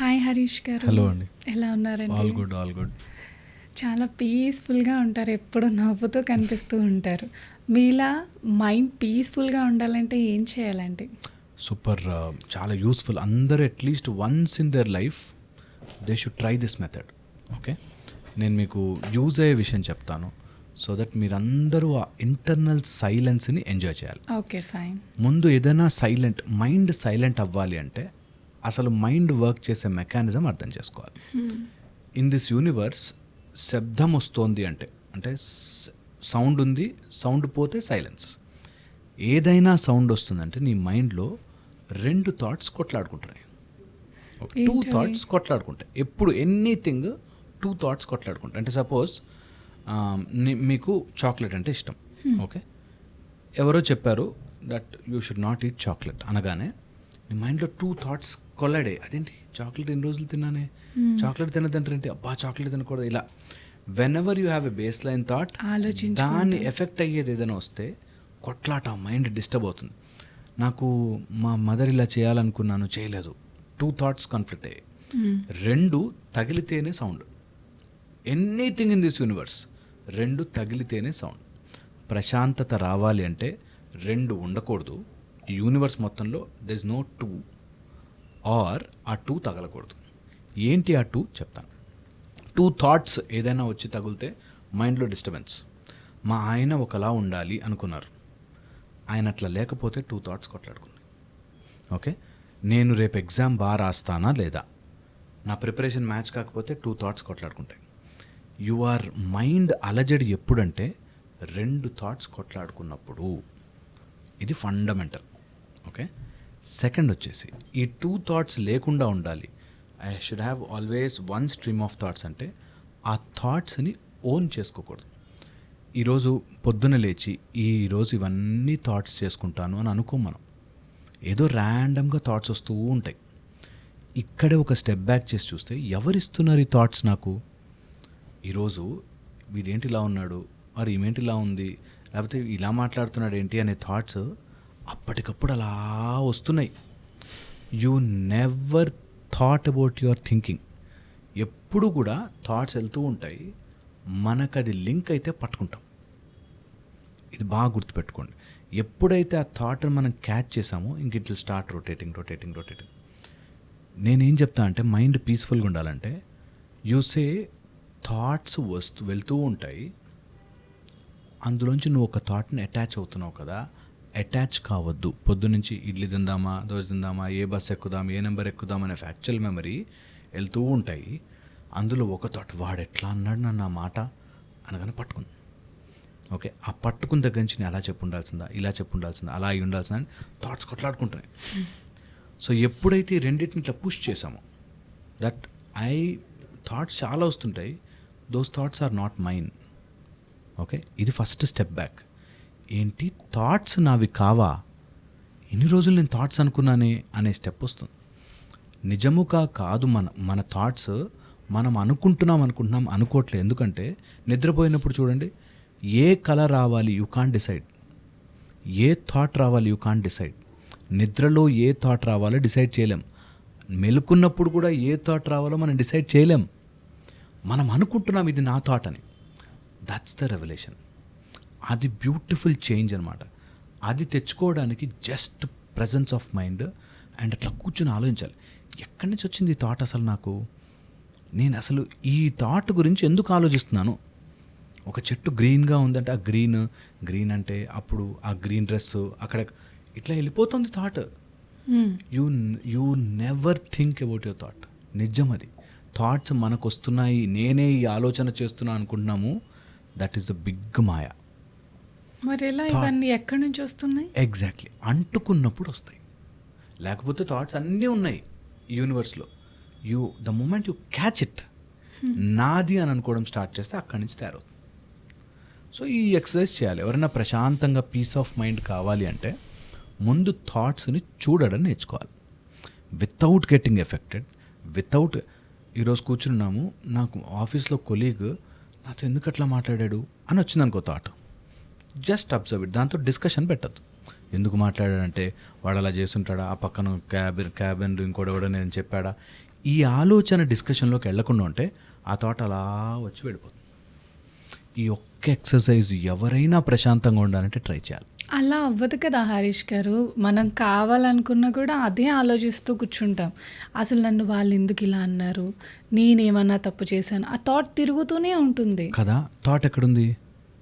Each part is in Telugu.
హాయ్ హరీష్ గారు. హలో అండి. ఎలా ఉన్నారండి? ఆల్ గుడ్ ఆల్ గుడ్ చాలా పీస్ఫుల్గా ఉంటారు. ఎప్పుడు నవ్వుతూ కనిపిస్తూ ఉంటారు. మీలా మైండ్ పీస్ఫుల్గా ఉండాలంటే ఏం చేయాలండి? సూపర్ చాలా యూస్ఫుల్ అందరూ at least once in their life they should try this method okay నేను మీకు యూజ్ అయ్యే విషయం చెప్తాను. సో దట్ మీరందరూ ఆ ఇంటర్నల్ సైలెన్స్ని ఎంజాయ్ చేయాలి. ఓకే ఫైన్ ముందు ఏదైనా సైలెంట్ మైండ్ సైలెంట్ అవ్వాలి అంటే అసలు మైండ్ వర్క్ చేసే మెకానిజం అర్థం చేసుకోవాలి. ఇన్ దిస్ యూనివర్స్ శబ్దం వస్తోంది అంటే అంటే సౌండ్ ఉంది సౌండ్ పోతే సైలెన్స్ ఏదైనా సౌండ్ వస్తుందంటే నీ మైండ్లో రెండు థాట్స్ కొట్లాడుకుంటున్నాయి. టూ? థాట్స్ కొట్లాడుకుంటాయి ఎప్పుడు ఎనీథింగ్ టూ థాట్స్ కొట్లాడుకుంటాయి అంటే సపోజ్ మీకు చాక్లెట్ అంటే ఇష్టం. ఓకే ఎవరో చెప్పారు that you should not eat chocolate అనగానే నీ మైండ్లో టూ థాట్స్ కొల్లాడే. అదేంటి? చాక్లెట్ ఎన్ని రోజులు తిన్నానే? చాక్లెట్ తినదంటారేంటి అబ్బా చాక్లెట్ తినకూడదు. ఇలా. Whenever you have a base line thought. దాన్ని ఎఫెక్ట్ అయ్యేది ఏదైనా వస్తే కొట్లాట మైండ్ డిస్టర్బ్ అవుతుంది. నాకు మా మదర్ ఇలా చేయాలనుకున్నాను చేయలేదు. టూ థాట్స్ కాన్ఫ్లిక్ట్ అయ్యాయి. రెండు తగిలితేనే sound anything in this universe రెండు తగిలితేనే సౌండ్ ప్రశాంతత రావాలి అంటే రెండు ఉండకూడదు. యూనివర్స్ మొత్తంలో there is no two or uh two తగలకూడదు. ఏంటి ఆ టూ చెప్తాను. టూ థాట్స్ ఏదైనా వచ్చి తగిలితే మైండ్లో డిస్టర్బెన్స్ మా ఆయన ఒకలా ఉండాలి అనుకున్నారు. ఆయన అట్లా లేకపోతే టూ థాట్స్ కొట్లాడుకున్నాయి ఓకే నేను రేపు ఎగ్జామ్ బాగా రాస్తానా లేదా? నా ప్రిపరేషన్ మ్యాచ్ కాకపోతే టూ థాట్స్ కొట్లాడుకుంటాయి. యువర్ మైండ్ అలజడి ఎప్పుడంటే రెండు థాట్స్ కొట్లాడుకున్నప్పుడు. ఇది ఫండమెంటల్ ఓకే సెకండ్ వచ్చేసి ఈ టూ థాట్స్ లేకుండా ఉండాలి. I should have always one stream of thoughts అంటే ఆ థాట్స్ని ఓన్ చేసుకోకూడదు. ఈరోజు పొద్దున లేచి ఈరోజు ఇవన్నీ థాట్స్ చేసుకుంటాను అని అనుకో మనం. ఏదో ర్యాండమ్గా థాట్స్ వస్తూ ఉంటాయి. ఇక్కడే ఒక స్టెప్ బ్యాక్ చేసి చూస్తే ఎవరిస్తున్నారు ఈ థాట్స్ నాకు? ఈరోజు వీడేంటి ఇలా ఉన్నాడు? మరి ఈమెంటి ఇలా ఉంది? లేకపోతే ఇలా మాట్లాడుతున్నాడు ఏంటి అనే థాట్స్ అప్పటికప్పుడు అలా వస్తున్నాయి. You never thought about your thinking ఎప్పుడు కూడా థాట్స్ వెళ్తూ ఉంటాయి. మనకు అది లింక్ అయితే పట్టుకుంటాం. ఇది బాగా గుర్తుపెట్టుకోండి. ఎప్పుడైతే ఆ థాట్ని మనం క్యాచ్ చేసామో ఇంక it will start rotating rotating rotating నేనేం చెప్తా అంటే మైండ్ పీస్ఫుల్గా ఉండాలంటే యూసే థాట్స్ వస్తూ వెళ్తూ ఉంటాయి. అందులోంచి నువ్వు ఒక థాట్ని అటాచ్ అవుతున్నావు కదా అటాచ్ కావద్దు. పొద్దునుంచి ఇడ్లీ తిందామా దోశ తిందామా ఏ బస్ ఎక్కుదాం ఏ నెంబర్ ఎక్కుదాం అనే ఫ్యాక్చువల్ మెమరీ వెళ్తూ ఉంటాయి. అందులో ఒక థాట్ వాడు ఎట్లా అన్నాడు నన్ను ఆ మాట? అనగానే పట్టుకుంది. ఓకే ఆ పట్టుకున్న దగ్గర నుంచి నేను అలా చెప్పు ఉండాల్సిందా ఇలా చెప్పు ఉండాల్సిందా అలా అయి ఉండాల్సిందా అని థాట్స్ కొట్లాడుకుంటున్నాయి. సో ఎప్పుడైతే రెండింటిని ఇట్లా పుష్ చేసామో దట్ ఐ థాట్స్ చాలా వస్తుంటాయి. Those thoughts are not mine okay ఇది ఫస్ట్ స్టెప్ బ్యాక్ ఏంటి? థాట్స్ నావి కావా? ఎన్ని రోజులు నేను థాట్స్ అనుకున్నానే అనే స్టెప్ వస్తుంది. నిజముగా కాదు మన మన థాట్స్ మనం అనుకుంటున్నాం అనుకుంటున్నాం అనుకోవట్లేదు. ఎందుకంటే నిద్రపోయినప్పుడు చూడండి ఏ కలర్ రావాలి యూ కాంట్ డిసైడ్ ఏ థాట్ రావాలి యూ కాంట్ డిసైడ్ నిద్రలో ఏ థాట్ రావాలో డిసైడ్ చేయలేం. మెలుకున్నప్పుడు కూడా ఏ థాట్ రావాలో మనం డిసైడ్ చేయలేం. మనం అనుకుంటున్నాం ఇది నా థాట్ అని. దట్స్ ద రెవల్యూషన్ అది బ్యూటిఫుల్ చేంజ్ అనమాట అది తెచ్చుకోవడానికి just presence of mind and అట్లా కూర్చొని ఆలోచించాలి. ఎక్కడి నుంచి వచ్చింది ఈ థాట్ అసలు నాకు? నేను అసలు ఈ థాట్ గురించి ఎందుకు ఆలోచిస్తున్నాను? ఒక చెట్టు గ్రీన్గా ఉందంటే ఆ గ్రీన్ గ్రీన్ అంటే అప్పుడు ఆ గ్రీన్ డ్రెస్ అక్కడ ఇట్లా వెళ్ళిపోతుంది thought. You you never think about your thought. నిజం అది. థాట్స్ మనకు వస్తున్నాయి నేనే ఈ ఆలోచన చేస్తున్నా అనుకుంటున్నాము. That is the big maya. మరి ఎలా ఇవన్నీ ఎక్కడి నుంచి వస్తున్నాయి? ఎగ్జాక్ట్లీ అంటుకున్నప్పుడు వస్తాయి. లేకపోతే థాట్స్ అన్నీ ఉన్నాయి యూనివర్స్లో you the moment you catch it నాది అని అనుకోవడం స్టార్ట్ చేస్తే అక్కడి నుంచి తయారవుతుంది. సో ఈ ఎక్సర్సైజ్ చేయాలి. ఎవరైనా ప్రశాంతంగా పీస్ ఆఫ్ మైండ్ కావాలి అంటే ముందు థాట్స్ని చూడడం నేర్చుకోవాలి. వితౌట్ గెట్టింగ్ ఎఫెక్టెడ్ వితౌట్ ఈరోజు కూర్చున్నాము నాకు ఆఫీస్లో కొలీగ్ నాతో ఎందుకు అట్లా మాట్లాడాడు? అని వచ్చింది అనుకో థాట్ జస్ట్ అబ్జర్వ్ ఇట్. దాంతో డిస్కషన్ పెట్టద్దు. ఎందుకు మాట్లాడాడంటే వాడు అలా చేస్తుంటాడా? ఆ పక్కన క్యాబిన్ క్యాబిన్ ఇంకోటి కూడా నేను చెప్పాడా? ఈ ఆలోచన డిస్కషన్లోకి వెళ్ళకుండా ఉంటే ఆ థాట్ అలా వచ్చి వెళ్ళిపోతుంది. ఈ ఒక్క ఎక్సర్సైజ్ ఎవరైనా ప్రశాంతంగా ఉండాలంటే ట్రై చేయాలి. అలా అవ్వదు కదా హరీష్ గారు. మనం కావాలనుకున్నా కూడా అదే ఆలోచిస్తూ కూర్చుంటాం. అసలు నన్ను వాళ్ళు ఎందుకు ఇలా అన్నారు? నేనేమన్నా తప్పు చేశాను? ఆ థాట్ తిరుగుతూనే ఉంటుంది. కదా థాట్ ఎక్కడుంది?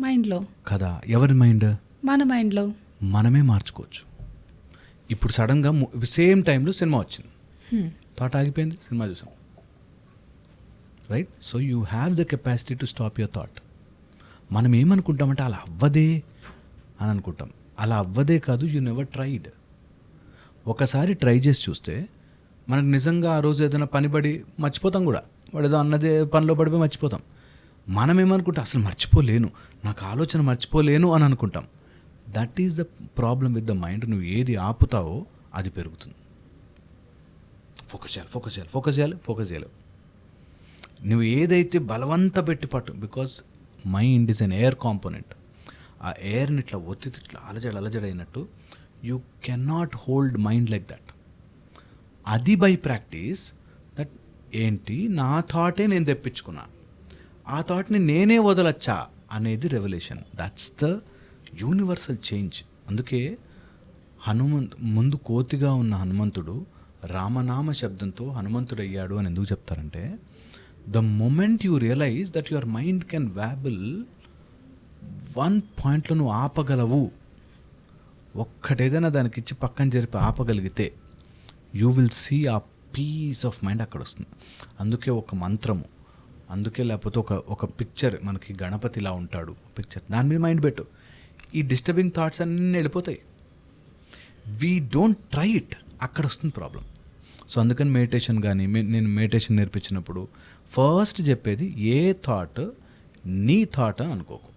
మైండ్లో? కదా ఎవరి మైండ్? మన మైండ్లో. మనమే మార్చుకోవచ్చు. ఇప్పుడు సడన్గా సేమ్ టైంలో సినిమా వచ్చింది. థాట్ ఆగిపోయింది సినిమా చూసాం. Right so you have the capacity to stop your thought మనం ఏమనుకుంటామంటే అలా అవ్వదే అని అనుకుంటాం. అలా అవ్వదే కాదు యూ నెవర్ ట్రైడ్ ఒకసారి ట్రై చేసి చూస్తే మనకు నిజంగా ఆ రోజు ఏదైనా పని పడి మర్చిపోతాం కూడా. వాడు ఏదో అన్నదే పనిలో పడిపోయి మర్చిపోతాం. మనం ఏమనుకుంటాం అసలు మర్చిపోలేను నాకు ఆలోచన మర్చిపోలేను అని అనుకుంటాం. That is the problem with the mind నువ్వు ఏది ఆపుతావో అది పెరుగుతుంది. ఫోకస్ చేయాలి ఫోకస్ చేయాలి ఫోకస్ చేయాలి ఫోకస్ చేయాలి నువ్వు ఏదైతే బలవంత పెట్టి పట్టు because mind is an air component ఆ ఎయిర్ని ఇట్లా ఒత్తిడి ఇట్లా అలజడ అలజడి అయినట్టు you cannot hold mind like that అది బై ప్రాక్టీస్ దట్ ఏంటి? నా థాటే నేను తెప్పించుకున్నాను ఆ థాట్ని నేనే వదలచ్చా అనేది revolution that's the universal change అందుకే హనుమంత్ ముందు కోతిగా ఉన్న హనుమంతుడు రామనామ శబ్దంతో హనుమంతుడు అయ్యాడు అని ఎందుకు చెప్తారంటే the moment you realize that your mind can viable one పాయింట్లో నువ్వు ఆపగలవు. ఒక్కటేదైనా దానికి ఇచ్చి పక్కన జరిపి ఆపగలిగితే you will see a peace of mind అక్కడ వస్తుంది అందుకే ఒక మంత్రము అందుకే లేకపోతే ఒక ఒక పిక్చర్ మనకి గణపతి ఇలా ఉంటాడు పిక్చర్ దాని మీద మైండ్ పెట్టు. ఈ డిస్టర్బింగ్ థాట్స్ అన్నీ వెళ్ళిపోతాయి. వీ డోంట్ ట్రై ఇట్ అక్కడ వస్తుంది ప్రాబ్లం సో అందుకని మెడిటేషన్ కానీ నేను మెడిటేషన్ నేర్పించినప్పుడు ఫస్ట్ చెప్పేది ఏ థాట్ నీ థాట్ అని అనుకోకు.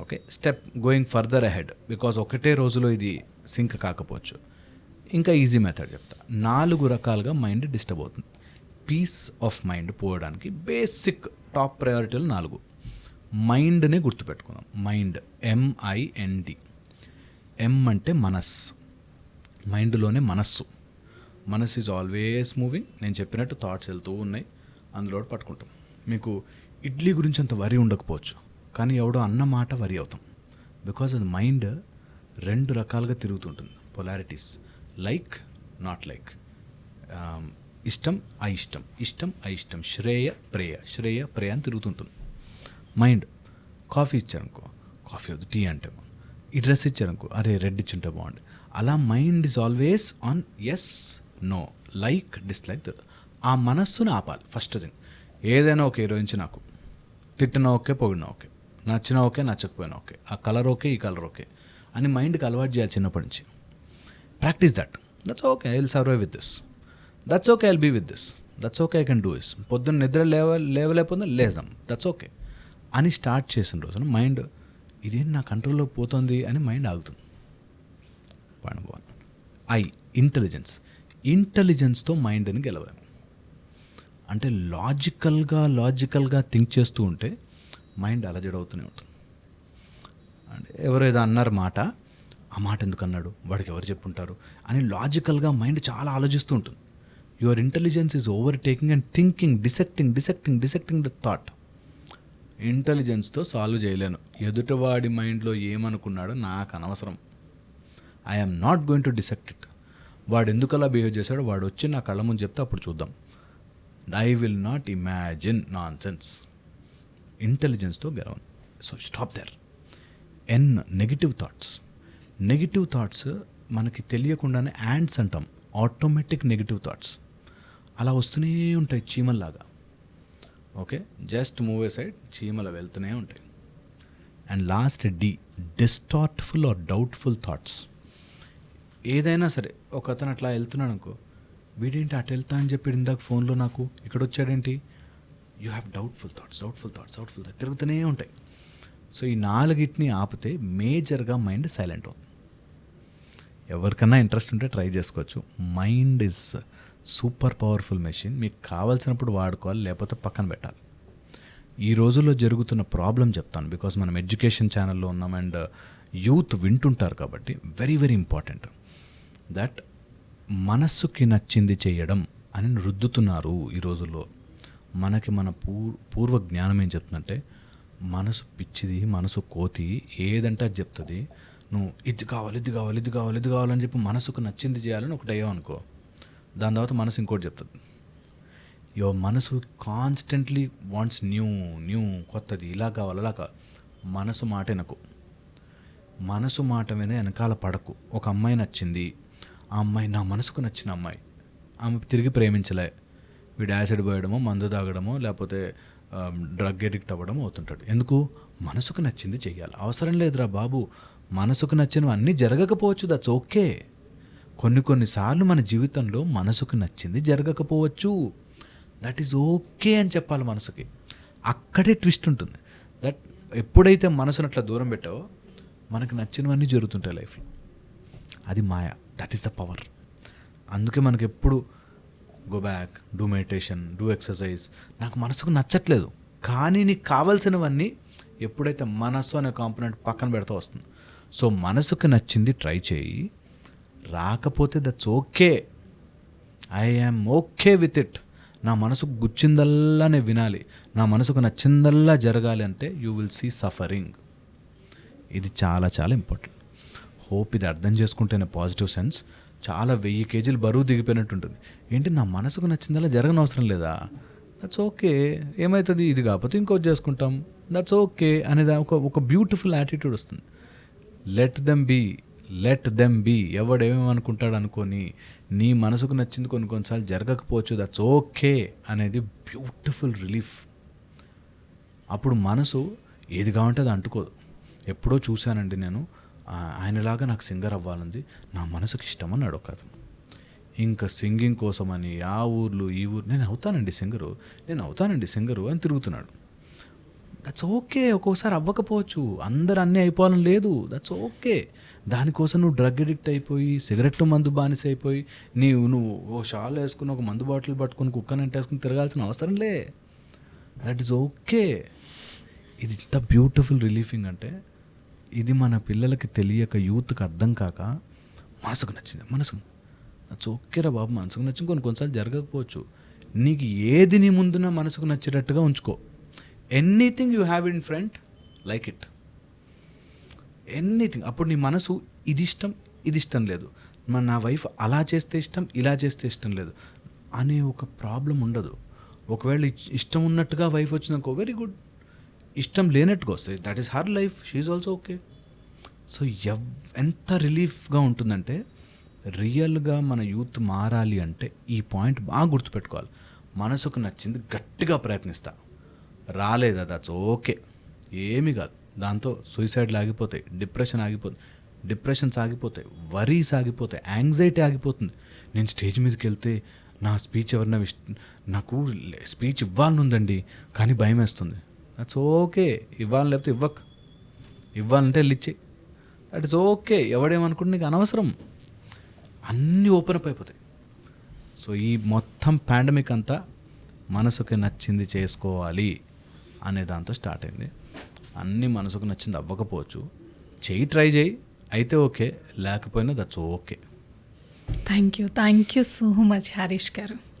Okay step going further ahead because ఒకటే రోజులో ఇది సింక్ కాకపోవచ్చు. ఇంకా ఈజీ మెథడ్ చెప్తా. నాలుగు రకాలుగా మైండ్ డిస్టర్బ్ అవుతుంది. పీస్ ఆఫ్ మైండ్ పోవడానికి బేసిక్ టాప్ ప్రయారిటీలు నాలుగు. మైండ్నే గుర్తుపెట్టుకుందాం. మైండ్ ఎంఐఎన్డి ఎం అంటే మనస్ మైండ్లోనే మనస్సు. మనస్ ఈజ్ ఆల్వేస్ మూవింగ్ నేను చెప్పినట్టు థాట్స్ వెళ్తూ ఉన్నాయి. అందులో పట్టుకుంటాం. మీకు ఇడ్లీ గురించి అంత వరి ఉండకపోవచ్చు. కానీ ఎవడో అన్న మాట వరి అవుతాం. బికాజ్ అది మైండ్ రెండు రకాలుగా తిరుగుతుంటుంది. పొలారిటీస్ లైక్ నాట్ లైక్ ఇష్టం అయిష్టం. ఇష్టం అయిష్టం. శ్రేయ ప్రేయ. శ్రేయ ప్రేయ అని తిరుగుతుంటుంది. మైండ్ కాఫీ ఇచ్చారనుకో కాఫీ వద్దు టీ అంటే ఈ డ్రెస్ ఇచ్చారనుకో అరే రెడ్ ఇచ్చుంటే బాగుంది. అలా mind is always on yes no like dislike ఆ మనస్సును ఆపాలి. ఫస్ట్ థింగ్ ఏదైనా ఓకే ఈరోజు నాకు. తిట్టినా ఓకే పొగిడినా ఓకే. నచ్చినా ఓకే నచ్చకపోయినా ఓకే. ఆ కలర్ ఓకే ఈ కలర్ ఓకే అని మైండ్కి అలవాటు చేయాలి చిన్నప్పటి నుంచి. Practice that that's okay I will survive with this that's okay I'll be with this that's okay I can do is పొద్దున్న నిద్ర లేవ లేవలేకపోతే లేదాం దట్స్ ఓకే అని స్టార్ట్ చేసిన రోజున మైండ్ ఇదేం నా కంట్రోల్లో పోతుంది అని మైండ్ ఆగుతుంది. ఐ ఇంటెలిజెన్స్ ఇంటెలిజెన్స్తో మైండ్ని గెలవాలి. అంటే లాజికల్గా లాజికల్గా థింక్ చేస్తూ ఉంటే మైండ్ అలజడవుతూనే ఉంటుంది. అంటే ఎవరో ఏదో అన్నారు మాట ఆ మాట ఎందుకు అన్నాడు? వాడికి ఎవరు చెప్పుంటారు? అని లాజికల్గా మైండ్ చాలా ఆలోచిస్తూ ఉంటుంది. Your intelligence is overtaking and thinking dissecting dissecting dissecting the thought. ఇంటెలిజెన్స్తో solve చేయలేను. ఎదుటివాడి మైండ్లో ఏమనుకున్నాడో నాకు అనవసరం. I'm not going to dissect it వాడు ఎందుకు అలా బిహేవ్ చేశాడో వాడు వచ్చి నా కళ్ళ ముందు చెప్తే అప్పుడు చూద్దాం. I will not imagine nonsense ఇంటెలిజెన్స్తో గెలవను. So stop there and negative thoughts negative thoughts మనకి తెలియకుండానే యాండ్స్ అంటాం. ఆటోమేటిక్ నెగిటివ్ థాట్స్ అలా వస్తూనే ఉంటాయి చీమల్లాగా. ఓకే? జస్ట్ మూవ్ సైడ్ చీమలు వెళ్తూనే ఉంటాయి. And last the distrustful or doubtful thoughts ఏదైనా సరే ఒక అతను అట్లా వెళ్తున్నాడు అనుకో వీడేంటి అటు వెళ్తా అని చెప్పి ఇందాక ఫోన్లో నాకు ఇక్కడ వచ్చాడేంటి you have doubtful thoughts doubtful thoughts doubtful thoughts తిరుగుతూనే ఉంటాయి. సో ఈ నాలుగిటిని ఆపితే మేజర్గా మైండ్ సైలెంట్ అవుతుంది. ఎవరికన్నా ఇంట్రెస్ట్ ఉంటే ట్రై చేసుకోవచ్చు. Mind is super powerful machine మీకు కావాల్సినప్పుడు వాడుకోవాలి లేకపోతే పక్కన పెట్టాలి. ఈ రోజుల్లో జరుగుతున్న ప్రాబ్లం చెప్తాను బికాస్ మనం ఎడ్యుకేషన్ ఛానల్లో ఉన్నాం అండ్ యూత్ వింటుంటారు కాబట్టి వెరీ వెరీ ఇంపార్టెంట్. దట్ మనస్సుకి నచ్చింది చేయడం అని రుద్దుతున్నారు ఈ రోజుల్లో. మనకి మన పూర్ పూర్వ జ్ఞానం ఏం చెప్తుందంటే మనసు పిచ్చిది మనసు కోతి ఏదంటే అది చెప్తుంది. నువ్వు ఇది కావాలి ఇది కావాలి ఇది కావాలి ఇది కావాలని చెప్పి మనసుకు నచ్చింది చేయాలని ఒకటి అయ్యావు అనుకో దాని తర్వాత మనసు ఇంకోటి చెప్తుంది. యువర్ మనసు కాన్స్టెంట్లీ వాంట్స్ న్యూ న్యూ కొత్తది ఇలా కావాలి అలా కావాలి. మనసు మాట వెనకు. మనసు మాట మీద వెనకాల పడకు. ఒక అమ్మాయి నచ్చింది. ఆ అమ్మాయి నా మనసుకు నచ్చిన అమ్మాయి. ఆమె తిరిగి ప్రేమించలే. వీడు యాసిడ్ పోయడమో మందు తాగడమో లేకపోతే డ్రగ్ ఎడిక్ట్ అవ్వడము అవుతుంటాడు. ఎందుకు? మనసుకు నచ్చింది చెయ్యాలి. అవసరం లేదురా బాబు. మనసుకు నచ్చినవి అన్నీ జరగకపోవచ్చు. దట్స్ ఓకే కొన్ని కొన్నిసార్లు మన జీవితంలో మనసుకు నచ్చింది జరగకపోవచ్చు. దట్ ఈజ్ ఓకే అని చెప్పాలి మనసుకి. అక్కడే ట్విస్ట్ ఉంటుంది. దట్ ఎప్పుడైతే మనసును అట్లా దూరం పెట్టావో మనకు నచ్చినవన్నీ జరుగుతుంటాయి లైఫ్లో. అది మాయ. దట్ ఈస్ ద పవర్ అందుకే మనకు ఎప్పుడు go back do meditation do exercise నాకు మనసుకు నచ్చట్లేదు. కానీ నీకు కావాల్సినవన్నీ ఎప్పుడైతే మనసు అనే కాంపోనెంట్ పక్కన పెడతా వస్తుంది. సో మనసుకు నచ్చింది ట్రై చేయి. రాకపోతే that's okay I am okay with it నా మనసుకు గుచ్చిందల్లానే వినాలి. నా మనసుకు నచ్చిందల్లా జరగాలి అంటే యూ విల్ సీ సఫరింగ్ ఇది చాలా చాలా ఇంపార్టెంట్ హోప్ ఇది అర్థం చేసుకుంటేనే పాజిటివ్ సెన్స్ చాలా వెయ్యి కేజీలు బరువు దిగిపోయినట్టు ఉంటుంది ఏంటి నా మనసుకు నచ్చిందల్లా జరగని అవసరం లేదా? దట్స్ ఓకే ఏమవుతుంది ఇది కాకపోతే ఇంకోటి చేసుకుంటాం. దట్స్ ఓకే అనేది ఒక ఒక బ్యూటిఫుల్ యాటిట్యూడ్ వస్తుంది. Let them be let them be ఎవడేమనుకుంటాడు అనుకొని నీ మనసుకు నచ్చింది కొన్ని కొన్నిసార్లు జరగకపోవచ్చు. దట్స్ ఓకే అనేది బ్యూటిఫుల్ రిలీఫ్ అప్పుడు మనసు ఏది కావంటే అది అంటుకోదు. ఎప్పుడో చూశానండి నేను. ఆయనలాగా నాకు సింగర్ అవ్వాలంది. నా మనసుకి ఇష్టమన్నాడు ఒక అతను ఇంకా సింగింగ్ కోసమని ఆ ఊర్లు ఈ ఊరు నేను అవుతానండి సింగరు. నేను అవుతానండి సింగరు అని తిరుగుతున్నాడు. దట్స్ ఓకే ఒక్కోసారి అవ్వకపోవచ్చు. అందరు అన్నీ అయిపోవాలని లేదు. దట్స్ ఓకే దానికోసం నువ్వు డ్రగ్ అడిక్ట్ అయిపోయి సిగరెట్ మందు బానిస అయిపోయి నీవు నువ్వు ఓ షాల్ వేసుకుని ఒక మందు బాటిల్ పట్టుకుని కుక్కని వేసుకుని తిరగాల్సిన అవసరం లే. దట్ ఈస్ ఓకే ఇది ఇంత బ్యూటిఫుల్ రిలీఫింగ్ అంటే ఇది మన పిల్లలకి తెలియక యూత్కి అర్థం కాక మనసుకు నచ్చింది. మనసుకు. నచ్చు ఓకేరా బాబు. మనసుకు నచ్చింది. కొన్ని కొన్నిసార్లు జరగకపోవచ్చు. నీకు ఏది నీ ముందున మనసుకు నచ్చేటట్టుగా ఉంచుకో. Anything you have in front like it. Anything. అప్పుడు నీ మనసు ఇది ఇష్టం ఇది ఇష్టం లేదు. మన నా వైఫ్ అలా చేస్తే ఇష్టం ఇలా చేస్తే ఇష్టం లేదు. అనే ఒక ప్రాబ్లం ఉండదు. ఒకవేళ ఇష్టం ఉన్నట్టుగా వైఫ్ వచ్చినాకో వెరీ గుడ్. ఇష్టం లేనట్టుగా వస్తే that is her life she also okay. So ఎవ్ ఎంత రిలీఫ్గా ఉంటుందంటే రియల్గా మన యూత్ మారాలి అంటే ఈ పాయింట్ బాగా గుర్తుపెట్టుకోవాలి. మనసుకు నచ్చింది గట్టిగా ప్రయత్నిస్తా. రాలేదు? అది అట్స్ ఓకే ఏమి కాదు. దాంతో సూసైడ్లు ఆగిపోతాయి డిప్రెషన్ ఆగిపోతుంది డిప్రెషన్స్ ఆగిపోతాయి వరీస్ ఆగిపోతాయి యాంగ్జైటీ ఆగిపోతుంది. నేను స్టేజ్ మీదకి వెళ్తే నా స్పీచ్ ఎవరన్నా విష్ నాకు స్పీచ్ ఇవ్వాలని ఉందండి కానీ భయం వేస్తుంది దట్స్ ఓకే ఇవ్వాలని లేకపోతే ఇవ్వక్. ఇవ్వాలంటే వెళ్ళి ఇచ్చే దట్ ఇస్ ఓకే ఎవడేమనుకుంటే నీకు అనవసరం. అన్నీ ఓపెన్ అప్ అయిపోతాయి. సో ఈ మొత్తం పాండమిక్ అంతా మనసుకి నచ్చింది చేసుకోవాలి. అనే దాంతో స్టార్ట్ అయింది. అన్నీ మనసుకు నచ్చింది అవ్వకపోవచ్చు. చెయ్యి ట్రై చేయి అయితే ఓకే. లేకపోయినా that's okay. Thank you thank you so much Harish గారు.